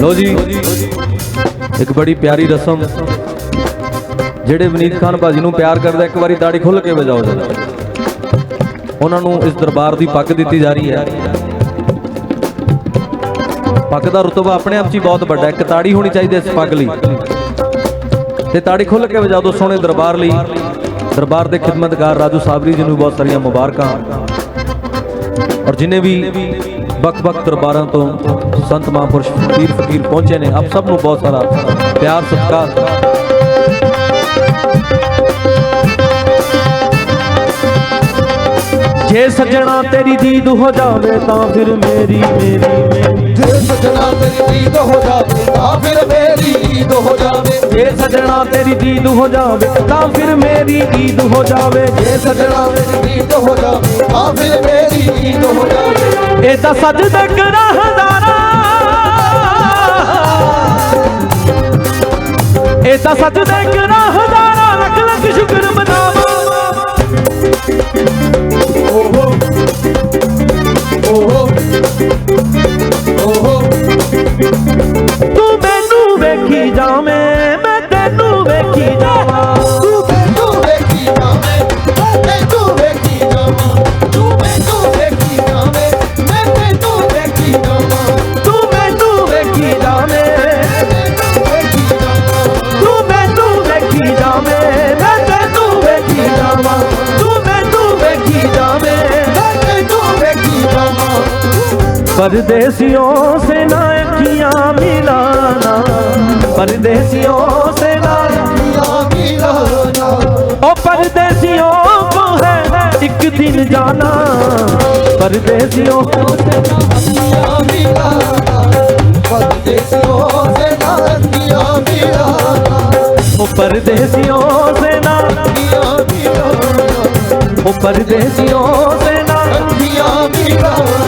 ਲੋ ਜੀ। ਇੱਕ ਬੜੀ ਪਿਆਰੀ ਰਸਮ। ਜਿਹੜੇ ਵਿਨੀਤ ਖਾਨ ਭਾਜੀ ਨੂੰ ਪਿਆਰ ਕਰਦਾ, ਇੱਕ ਵਾਰੀ ਦਾੜੀ ਖੁੱਲ ਕੇ ਵਜਾਓ ਜਰਾ। ਉਹਨਾਂ ਨੂੰ ਇਸ ਦਰਬਾਰ ਦੀ ਪੱਗ ਦਿੱਤੀ ਜਾ ਰਹੀ ਹੈ। ਪੱਗ ਦਾ ਰੁਤਬਾ ਆਪਣੇ ਆਪ 'ਚ ਹੀ ਬਹੁਤ ਵੱਡਾ ਹੈ। ਇੱਕ ਤਾੜੀ ਹੋਣੀ ਚਾਹੀਦੀ ਹੈ ਇਸ ਪੱਗ ਲਈ। ਤੇ ਤਾੜੀ ਖੁੱਲ ਕੇ ਵਜਾ ਦਿਓ ਸੋਹਣੇ ਦਰਬਾਰ ਲਈ। ਦਰਬਾਰ ਦੇ ਖਿਦਮਤਗਾਰ ਰਾਜੂ ਸਾਬਰੀ ਜੀ ਨੂੰ ਬਹੁਤ ਸਾਰੀਆਂ ਮੁਬਾਰਕਾਂ। ਔਰ ਜਿਨੇ ਵੀ ਵੱਖ-ਵੱਖ ਦਰਬਾਰਾਂ ਤੋਂ ਸੰਤ ਮਹਾਂਪੁਰਸ਼ ਫਕੀਰ ਫਕੀਰ ਪਹੁੰਚੇ ਨੇ। ਆਪ ਸਭ ਨੂੰ ਬਹੁਤ ਸਾਰਾ ਪਿਆਰ, ਸਤਿਕਾਰ। ਜੇ ਸੱਜਣਾ ਤੇਰੀ ਦੀਦ ਹੋ ਜਾਵੇ ਤਾਂ ਫਿਰ ਮੇਰੀ ਮੇਰੀ ਜੇ ਸਜਣਾ ਤੇਰੀ ਈਦ ਹੋ ਜਾਵੇ ਤਾਂ ਫਿਰ ਮੇਰੀ ਈਦ ਹੋ ਜਾਵੇ। ਜੇ ਸੱਜਣਾ ਤੇਰੀ ਦੀਦ ਹੋ ਜਾਵੇ, ਤਾਂ ਫਿਰ ਮੇਰੀ ਈਦ ਹੋ ਜਾਵੇ। ਜੇ ਸਜਣਾ ਤੇਰੀ ਈਦ ਹੋ ਜਾਵੇ, ਤਾਂ ਫਿਰ ਮੇਰੀ ਈਦ ਹੋ ਜਾਵੇ। ਇਹ ਤਾਂ ਸੱਜ ਤੱਕ ਰਹਦਾਰਾ ਇਹ ਤਾਂ ਸੱਜ ਤੱਕ ਰਹਦਾਰਾ ਲੱਖ ਲੱਖ ਸ਼ੁਕਰ ਮਨਾਵਾਂ। परदेसियों से नायकियाँ मिलाना परदेसियों से नायकियाँ मिलाना ओ परदेसियों को है एक दिन जाना परदेसियों से नायकियाँ मिलाना परदेसियों से नायकियाँ मिलाना ओ परदेसियों से नायकियाँ मिलाना ओ परदेसियों से नायकियाँ मिलाना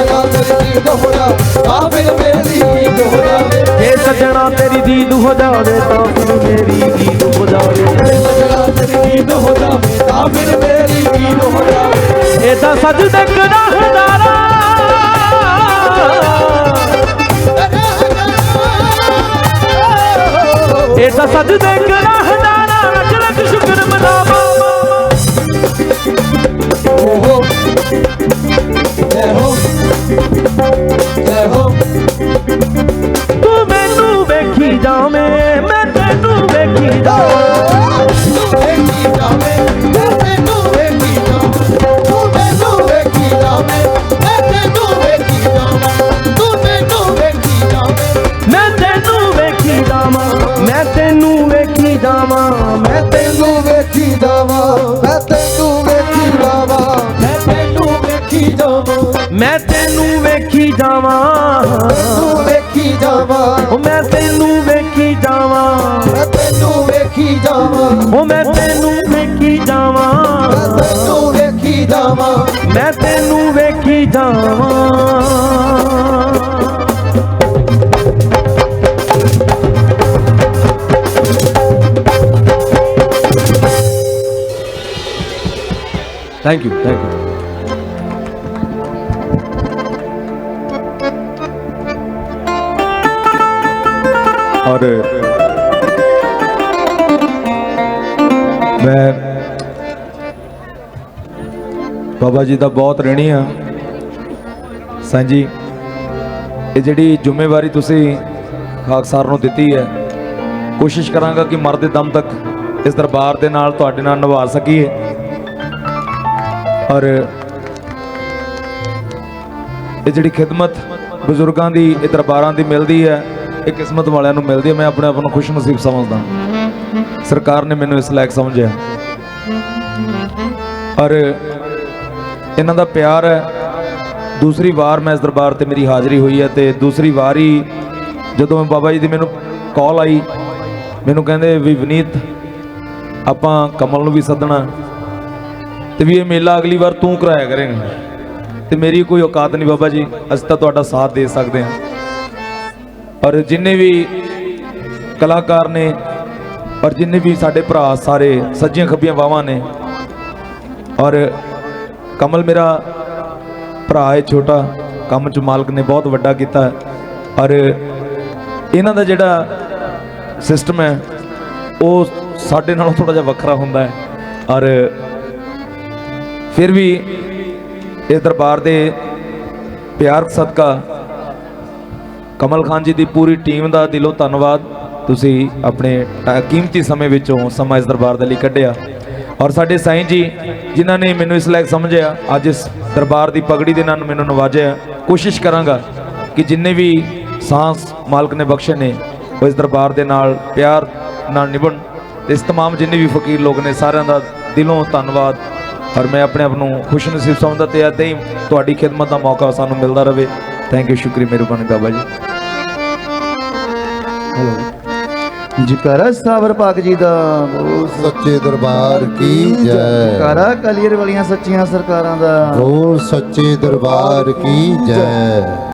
ਸਜਣਾ ਤੇਰੀ ਈਦ ਹੋ ਜਾ ਤਾਂ ਫਿਰ ਮੇਰੀ ਈਦ ਹੋ ਜਾਵੇ ਜੇ ਸੱਜਣਾ ਤੇਰੀ ਦੀਦ ਹੋ ਜਾਵੇ ਤਾਂ ਫਿਰ ਮੇਰੀ ਈਦ ਹੋ ਜਾਵੇ ਸਜਣਾ ਤੇਰੀ ਈਦ ਹੋ ਜਾਵੇ ਤਾਂ ਫਿਰ ਮੇਰੀ ਈਦ ਹੋ ਜਾਵੇ ਇਹ ਤਾਂ ਸੱਜ ਇਹ ਤਾਂ ਸੱਜ ਤੱਕ ਲੱਖ ਲੱਖ ਸ਼ੁਕਰ ਮਨਾਵਾਂ। ਜੈ ਹੋ ਤੂੰ ਮੈਨੂੰ ਵੇਖੀ ਜਾਵੇਂ, ਮੈਂ ਤੈਨੂੰ ਵੇਖੀ ਜਾਵਾਂ ਤੂੰ ਵੇਖੀ ਜਾਵੇਂ ਮੈਂ ਤੈਨੂੰ ਵੇਖੀ ਜਾਵਾਂ ਤੂੰ ਮੈਨੂੰ ਵੇਖੀ ਜਾਵੇਂ ਮੈਂ ਤੈਨੂੰ ਵੇਖੀ ਜਾਵਾਂ ਤੂੰ ਮੈਨੂੰ ਵੇਖੀ ਜਾਵੇਂ। ਮੈਂ ਤੈਨੂੰ ਵੇਖੀ ਜਾਵਾਂ, ਮੈਂ ਤੈਨੂੰ ਵੇਖੀ ਜਾਵਾਂ, ਮੈਂ ਤੈਨੂੰ ਵੇਖੀ ਜਾਵਾਂ, ਮੈਂ ਤੈਨੂੰ ਵੇਖੀ ਜਾਵਾਂ। ਮੈਂ ਤੈਨੂੰ ਵੇਖੀ ਜਾਵਾਂ। ਮੈਂ ਤੈਨੂੰ ਵੇਖੀ ਜਾਵਾਂ ਤੂੰ ਵੇਖੀ ਜਾਵਾਂ ਉਹ ਮੈਂ ਤੈਨੂੰ ਵੇਖੀ ਜਾਵਾਂ ਮੈਂ ਤੈਨੂੰ ਵੇਖੀ ਜਾਵਾਂ ਉਹ ਮੈਂ ਤੈਨੂੰ ਵੇਖੀ ਜਾਵਾਂ ਮੈਂ ਤੈਨੂੰ ਵੇਖੀ ਜਾਵਾਂ ਮੈਂ ਤੈਨੂੰ ਵੇਖੀ ਜਾਵਾਂ ਥੈਂਕ ਯੂ ਥੈਂਕ ਯੂ ਔਰ ਮੈਂ ਬਾਬਾ ਜੀ ਦਾ ਬਹੁਤ ਰਹਿਣੀ ਆ ਸਾਂਝੀ, ਇਹ ਜਿਹੜੀ ਜ਼ਿੰਮੇਵਾਰੀ ਤੁਸੀਂ ਖਾਕਸਾਰ ਨੂੰ ਦਿੱਤੀ ਹੈ, ਕੋਸ਼ਿਸ਼ ਕਰਾਂਗਾ ਕਿ ਮਰਦੇ ਦਮ ਤੱਕ ਇਸ ਦਰਬਾਰ ਦੇ ਨਾਲ ਤੁਹਾਡੇ ਨਾਲ ਨਿਭਾ ਸਕੀਏ। ਔਰ ਇਹ ਜਿਹੜੀ ਖਿਦਮਤ ਬਜ਼ੁਰਗਾਂ ਦੀ, ਇਹ ਦਰਬਾਰਾਂ ਦੀ ਮਿਲਦੀ ਹੈ ਇਹ ਕਿਸਮਤ ਵਾਲਿਆਂ ਨੂੰ ਮਿਲਦੀ ਹੈ, ਮੈਂ ਆਪਣੇ ਆਪ ਨੂੰ ਖੁਸ਼ ਨਸੀਬ ਸਮਝਦਾ। ਸਰਕਾਰ ਨੇ ਮੈਨੂੰ ਇਸ ਲਾਇਕ ਸਮਝਿਆ। ਔਰ ਇਹਨਾਂ ਦਾ ਪਿਆਰ ਹੈ। ਦੂਸਰੀ ਵਾਰ ਮੈਂ ਇਸ ਦਰਬਾਰ ਤੇ ਮੇਰੀ ਹਾਜ਼ਰੀ ਹੋਈ ਹੈ ਤੇ ਦੂਸਰੀ ਵਾਰ ਹੀ ਜਦੋਂ ਬਾਬਾ ਜੀ ਦੀ ਮੈਨੂੰ ਕਾਲ ਆਈ, ਮੈਨੂੰ ਕਹਿੰਦੇ, ਵੀ ਵਿਨੀਤ, ਆਪਾਂ ਕਮਲ ਨੂੰ ਵੀ ਸੱਦਣਾ ਤੇ ਵੀ ਇਹ ਮੇਲਾ ਅਗਲੀ ਵਾਰ ਤੂੰ ਕਰਾਇਆ ਕਰੇਂਗਾ। ਤੇ ਮੇਰੀ ਕੋਈ ਔਕਾਤ ਨਹੀਂ ਬਾਬਾ ਜੀ, ਅਸੀਂ ਤਾਂ ਤੁਹਾਡਾ ਸਾਥ ਦੇ ਸਕਦੇ ਹਾਂ। ਔਰ ਜਿੰਨੇ ਵੀ ਕਲਾਕਾਰ ਨੇ, ਔਰ ਜਿੰਨੇ ਵੀ ਸਾਡੇ ਭਰਾ ਸਾਰੇ ਸੱਜੀਆਂ ਖੱਬੀਆਂ ਬਾਵਾਂ ਨੇ, ਔਰ ਕਮਲ ਮੇਰਾ ਭਰਾ ਹੈ ਛੋਟਾ, ਕੰਮ ਚ ਮਾਲਕ ਨੇ ਬਹੁਤ ਵੱਡਾ ਕੀਤਾ, ਔਰ ਇਹਨਾਂ ਦਾ ਜਿਹੜਾ ਸਿਸਟਮ ਹੈ, ਉਹ ਸਾਡੇ ਨਾਲੋਂ ਥੋੜਾ ਜਿਹਾ ਵੱਖਰਾ ਹੁੰਦਾ ਹੈ, ਔਰ ਫਿਰ ਵੀ ਇਸ ਦਰਬਾਰ ਦੇ ਪਿਆਰ ਸਦਕਾ ਕਮਲ ਖਾਨ ਜੀ ਦੀ ਪੂਰੀ ਟੀਮ ਦਾ ਦਿਲੋਂ ਧੰਨਵਾਦ ਤੁਸੀਂ ਆਪਣੇ ਅ, ਕੀਮਤੀ ਸਮੇਂ ਵਿੱਚੋਂ ਸਮਾਂ ਇਸ ਦਰਬਾਰ ਦੇ ਲਈ ਕੱਢਿਆ ਔਰ ਸਾਡੇ ਸਾਈਂ ਜੀ ਜਿਨ੍ਹਾਂ ਨੇ ਮੈਨੂੰ ਇਸ ਲਾਇਕ ਸਮਝਿਆ ਅੱਜ ਇਸ ਦਰਬਾਰ ਦੀ ਪਗੜੀ ਦੇ ਨਾਲ ਮੈਨੂੰ ਨਵਾਜਿਆ ਕੋਸ਼ਿਸ਼ ਕਰਾਂਗਾ ਕਿ ਜਿੰਨੇ ਵੀ ਸਾਂਸ ਮਾਲਕ ਨੇ ਬਖਸ਼ੇ ਨੇ ਉਹ ਇਸ ਦਰਬਾਰ ਦੇ ਨਾਲ ਪਿਆਰ ਨਾਲ ਨਿਭਣ ਤੇ ਇਸ तमाम ਜਿੰਨੇ ਵੀ ਫਕੀਰ ਲੋਕ ਨੇ ਸਾਰਿਆਂ ਦਾ ਦਿਲੋਂ ਧੰਨਵਾਦ ਔਰ ਮੈਂ ਆਪਣੇ ਆਪ ਨੂੰ ਖੁਸ਼ਨਸੀਬ ਸਮਝਦਾ ਤੇ ਏਦਾਂ ਹੀ ਤੁਹਾਡੀ ਖਿਦਮਤ ਦਾ ਮੌਕਾ ਸਾਨੂੰ ਮਿਲਦਾ ਰਹੇ ਥੈਂਕ ਯੂ ਸ਼ੁਕਰੀ ਮਿਹਰਬਾਨੀ ਬਾਬਾ ਜੀ ਜਕਾਰਾ ਸਾਬਰ ਪਾਕ ਜੀ ਦਾ। ਬੋਲ ਸੱਚੇ ਦਰਬਾਰ ਕੀ ਜੈ। ਜਕਾਰਾ ਕਲੀਅਰ ਵਾਲੀਆਂ ਸੱਚੀਆਂ ਸਰਕਾਰਾਂ ਦਾ। ਬੋਲ ਸੱਚੇ ਦਰਬਾਰ ਕੀ ਜੈ।